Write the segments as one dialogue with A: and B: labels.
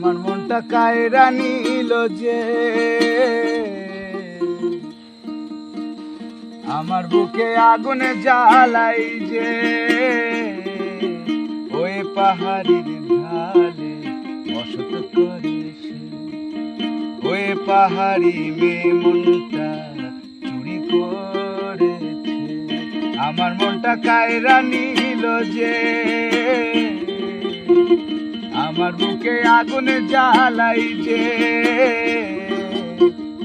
A: মনটা কায়রা নিল যে, আমার বুকে আগুনে জ্বালাই যে, ওই পাহাড়ির ঢালে বসত করে ওই পাহাড়ি মেয়ে মনটা চুরি করেছে। আমার মনটা কায়রা নিল যে আমার বুকে আগুনে জ্বালাই যে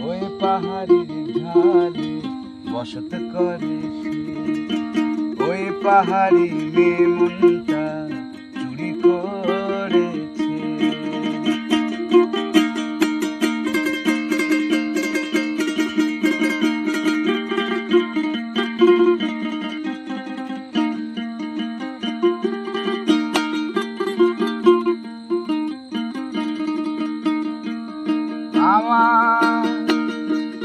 A: ওই পাহাড়ির ঢালে বসত করে ওই পাহাড়ি মেয়ে মনটা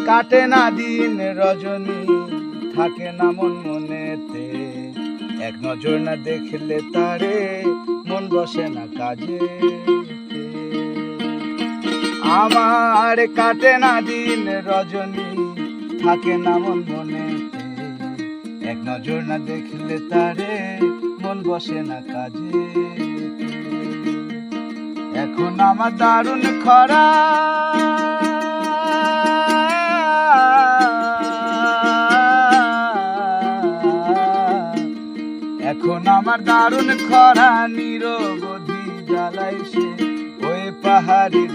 A: কাটে না দিন রজনী, থাকে না মন মনেতে। এক নজর না দেখলে তারে মন বসে না কাজে আমার কাটে না দিন রজনী, থাকে না মন মনেতে। এক নজর না দেখলে তারে মন বসে না কাজে এখন আমার দারুণ খরা এখন আমার দারুণ খরা নিরবধি জ্বালাইছে ওই পাহাড়ের